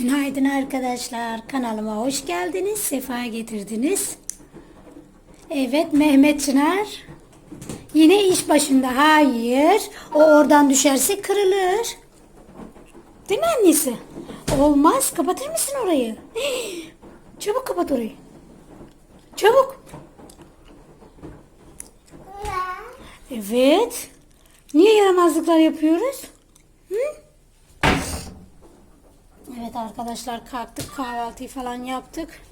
Günaydın arkadaşlar. Kanalıma hoş geldiniz. Sefa getirdiniz. Evet Mehmet Çınar. Yine iş başında. Hayır. O oradan düşerse kırılır. Değil mi annesi? Olmaz. Kapatır mısın orayı? Çabuk kapat orayı. Çabuk. Evet. Niye yaramazlıklar yapıyoruz? Hı? Evet arkadaşlar kalktık kahvaltıyı falan yaptık.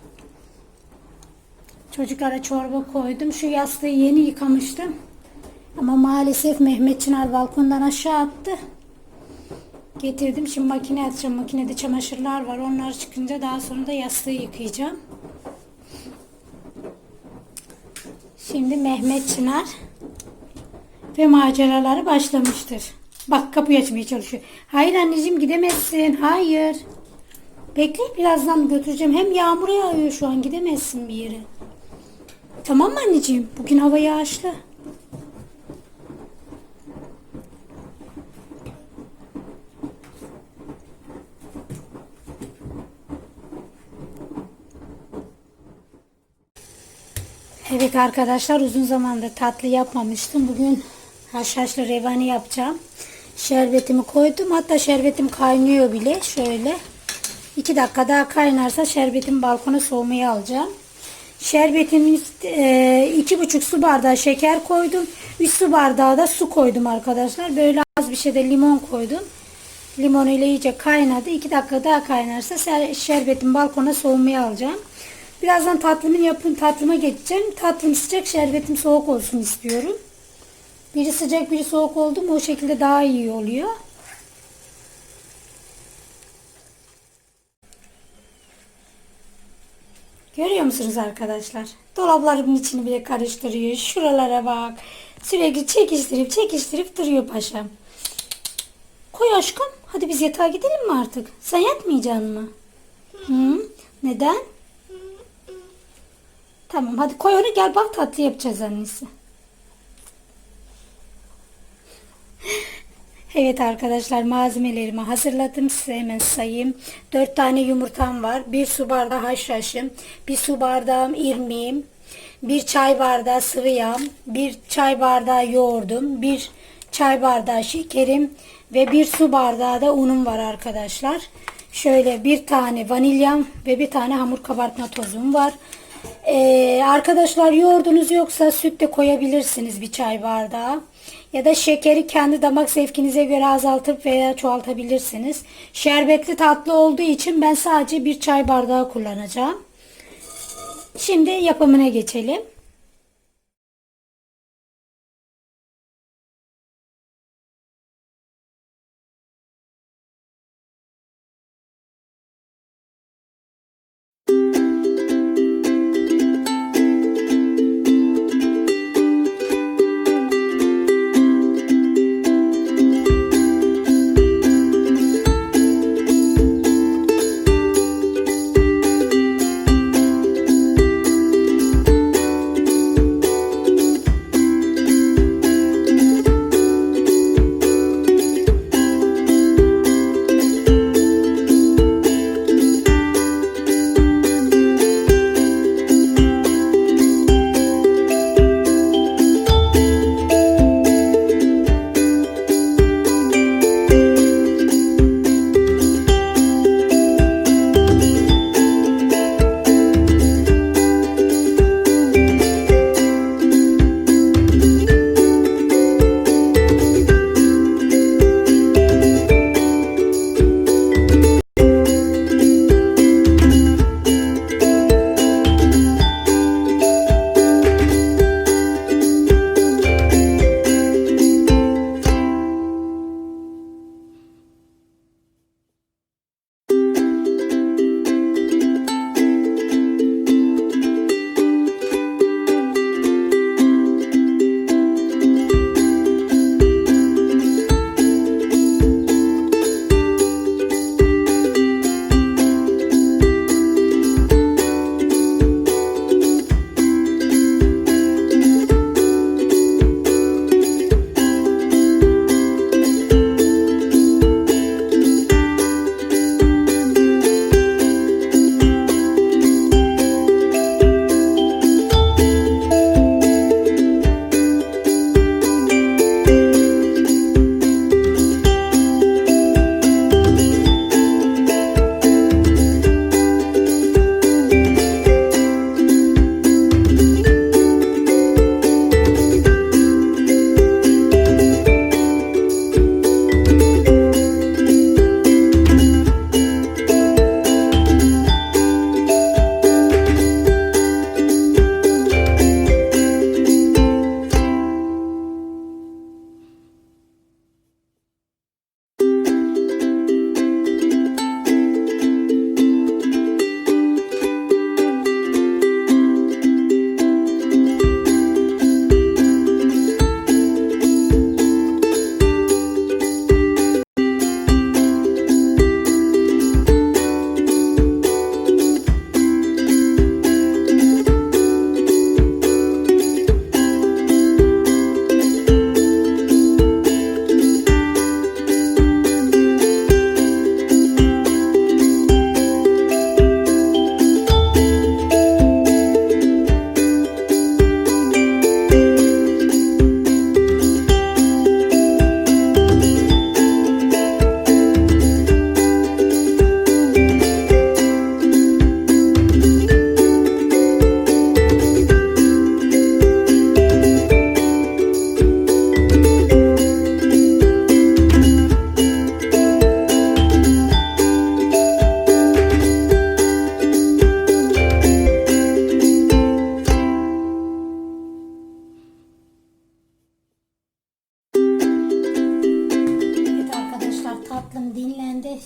Çocuklara çorba koydum. Şu yastığı yeni yıkamıştım. Ama maalesef Mehmet Çınar balkondan aşağı attı. Getirdim. Şimdi makine atacağım. Makinede çamaşırlar var. Onlar çıkınca daha sonra da yastığı yıkayacağım. Şimdi Mehmet Çınar ve maceraları başlamıştır. Bak kapıyı açmaya çalışıyor. Hayır anneciğim gidemezsin. Hayır. Bekle birazdan götüreceğim. Hem yağmur yağıyor şu an gidemezsin bir yere. Tamam mı anneciğim? Bugün hava yağışlı. Evet arkadaşlar uzun zamandır tatlı yapmamıştım. Bugün haşhaşlı revani yapacağım. Şerbetimi koydum. Hatta şerbetim kaynıyor bile. Şöyle. 2 dakika daha kaynarsa şerbetim balkona soğumaya alacağım. Şerbetimin e, iki buçuk su bardağı şeker koydum. 3 su bardağı da su koydum arkadaşlar. Böyle az bir şey de limon koydum. Limon ile iyice kaynadı. 2 dakika daha kaynarsa şerbetim balkona soğumaya alacağım. Birazdan tatlımı yapın, tatlıma geçeceğim. Tatlım sıcak, şerbetim soğuk olsun istiyorum. Biri sıcak, biri soğuk oldu mu o şekilde daha iyi oluyor. Görüyor musunuz arkadaşlar? Dolaplarımın içini bile karıştırıyor. Şuralara bak. Sürekli çekiştirip çekiştirip duruyor paşam. Koy aşkım. Hadi biz yatağa gidelim mi artık? Sen yatmayacaksın mı? Hı? Neden? Tamam hadi koy onu gel bak tatlı yapacağız annesi. Evet arkadaşlar malzemelerimi hazırladım. Size hemen sayayım. 4 tane yumurtam var. 1 su bardağı haşhaşım. 1 su bardağı irmiğim. 1 çay bardağı sıvı yağım. 1 çay bardağı yoğurdum. 1 çay bardağı şekerim. Ve 1 su bardağı da unum var arkadaşlar. Şöyle bir tane vanilyam ve bir tane hamur kabartma tozum var. Ee, arkadaşlar yoğurdunuz yoksa süt de koyabilirsiniz bir çay bardağı. Ya da şekeri kendi damak zevkinize göre azaltıp veya çoğaltabilirsiniz. Şerbetli tatlı olduğu için ben sadece bir çay bardağı kullanacağım. Şimdi yapımına geçelim.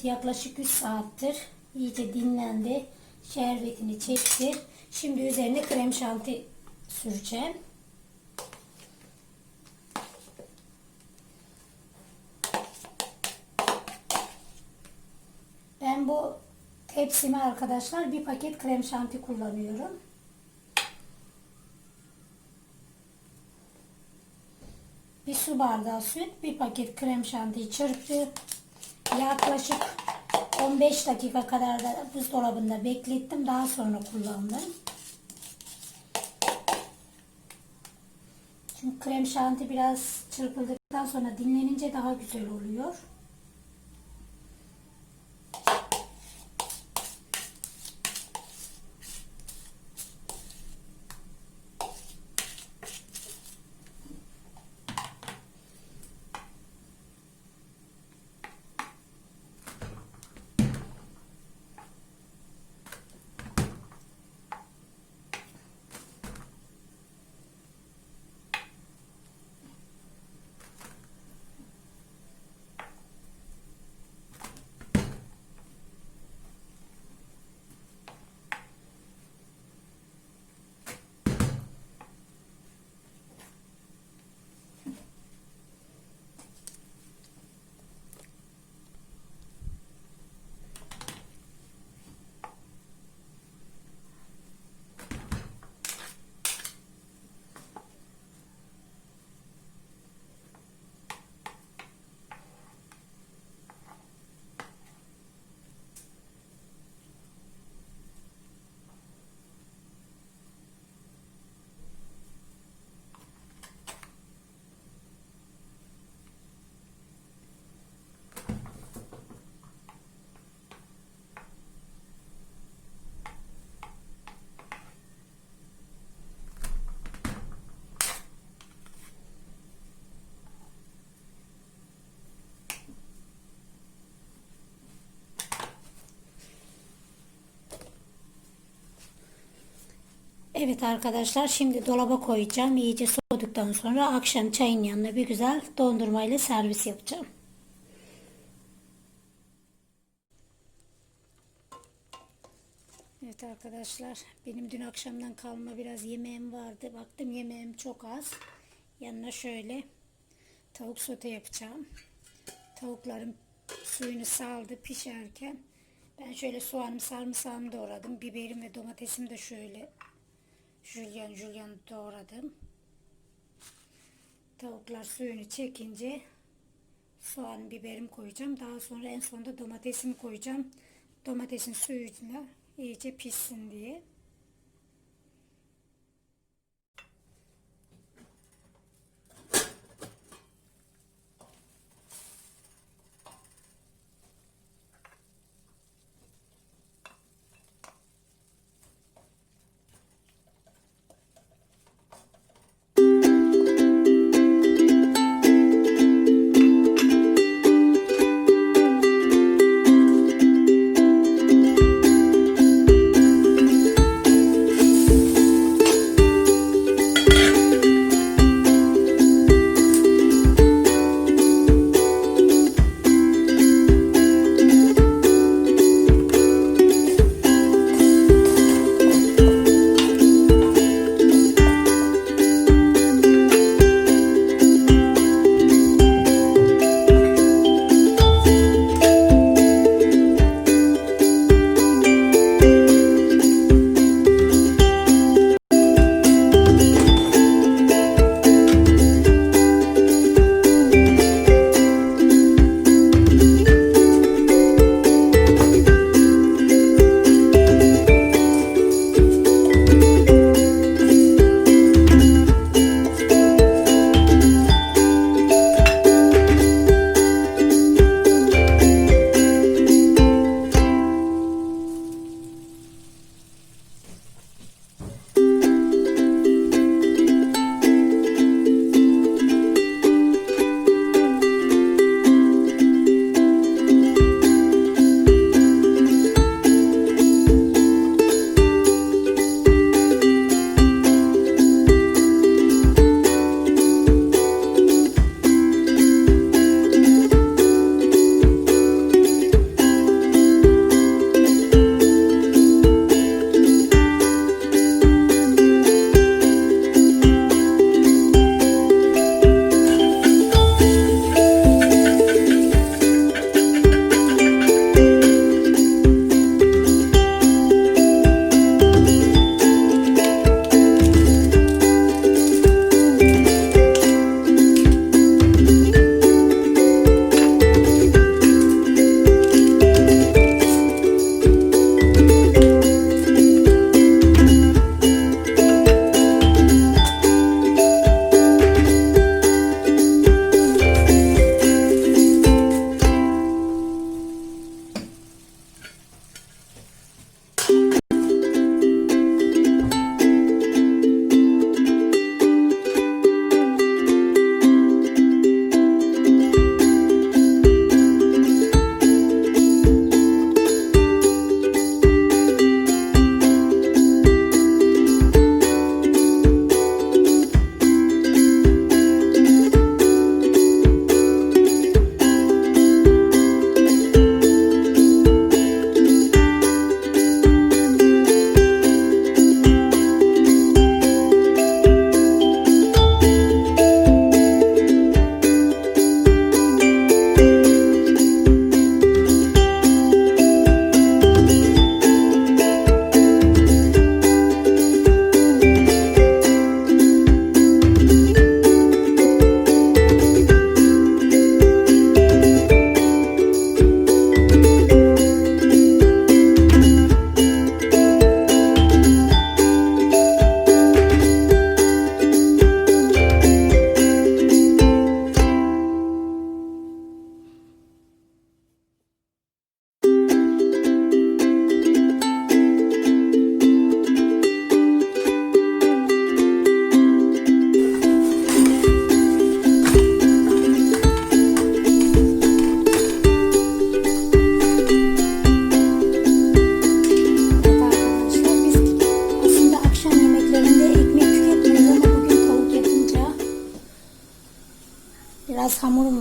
Yaklaşık 3 saattir iyice dinlendi. Şerbetini çekti. Şimdi üzerine krem şanti süreceğim. Ben bu tepsime arkadaşlar bir paket krem şanti kullanıyorum. Bir su bardağı süt, bir paket krem şantiyi çırptı. Yaklaşık 15 dakika kadar da buzdolabında beklettim. Daha sonra kullandım. Çünkü krem şanti biraz çırpıldıktan sonra dinlenince daha güzel oluyor. Evet arkadaşlar şimdi dolaba koyacağım. İyice soğuduktan sonra akşam çayın yanına bir güzel dondurmayla servis yapacağım. Evet arkadaşlar benim dün akşamdan kalma biraz yemeğim vardı. Baktım yemeğim çok az. Yanına şöyle tavuk sote yapacağım. Tavuklarım suyunu saldı pişerken ben şöyle soğanım sarımsağımı doğradım. Biberim ve domatesimi de şöyle jülyen jülyen doğradım. Tavuklar suyunu çekince soğan biberim koyacağım. Daha sonra en sonunda domatesimi koyacağım. Domatesin suyuyla iyice pişsin diye.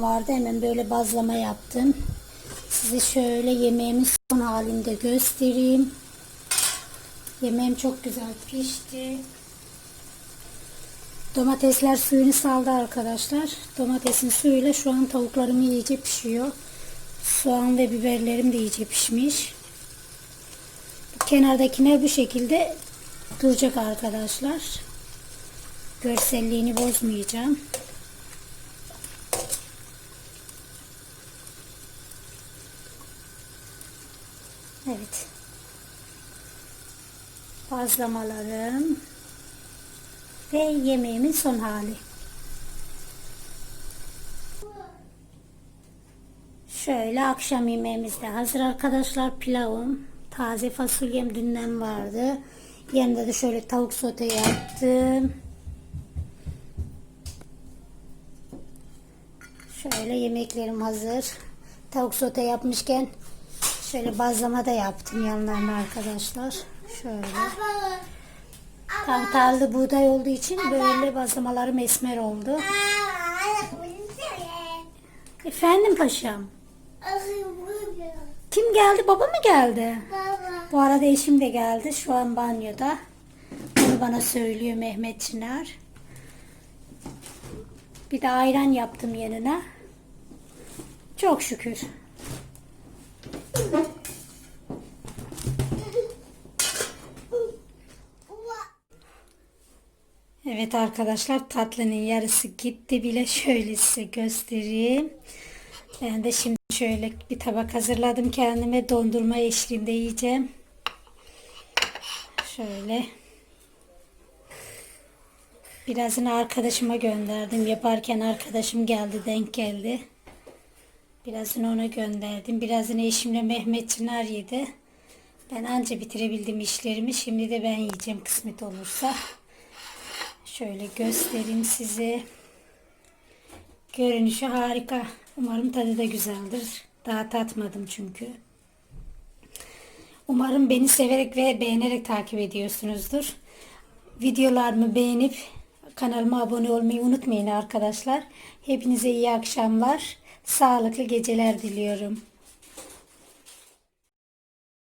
Vardı. Hemen böyle bazlama yaptım. Size şöyle yemeğimin son halinde göstereyim. Yemeğim çok güzel pişti. Domatesler suyunu saldı arkadaşlar. Domatesin suyuyla şu an tavuklarım iyice pişiyor. Soğan ve biberlerim de iyice pişmiş. Kenardakiler bu şekilde duracak arkadaşlar. Görselliğini bozmayacağım. Evet. Bazlamalarım ve yemeğimin son hali. Şöyle akşam yemeğimiz de hazır arkadaşlar. Pilavım, taze fasulyem dünden vardı. Yanında da şöyle tavuk sote yaptım. Şöyle yemeklerim hazır. Tavuk sote yapmışken şöyle bazlama da yaptım yanlarına arkadaşlar. Şöyle. Kantarlı buğday olduğu için böyle bazlamalarım esmer oldu. Efendim paşam. Kim geldi? Baba mı geldi? Bu arada eşim de geldi. Şu an banyoda. Bunu bana söylüyor Mehmet Çınar. Bir de ayran yaptım yanına. Çok şükür. Evet arkadaşlar tatlının yarısı gitti bile şöyle size göstereyim. Ben de şimdi şöyle bir tabak hazırladım kendime dondurma eşliğinde yiyeceğim. Şöyle. Birazını arkadaşıma gönderdim. Yaparken arkadaşım geldi denk geldi. Birazını ona gönderdim. Birazını eşimle Mehmet Çınar yedi. Ben anca bitirebildim işlerimi. Şimdi de ben yiyeceğim kısmet olursa. Şöyle göstereyim size. Görünüşü harika. Umarım tadı da güzeldir. Daha tatmadım çünkü. Umarım beni severek ve beğenerek takip ediyorsunuzdur. Videolarımı beğenip kanalıma abone olmayı unutmayın arkadaşlar. Hepinize iyi akşamlar. Sağlıklı geceler diliyorum.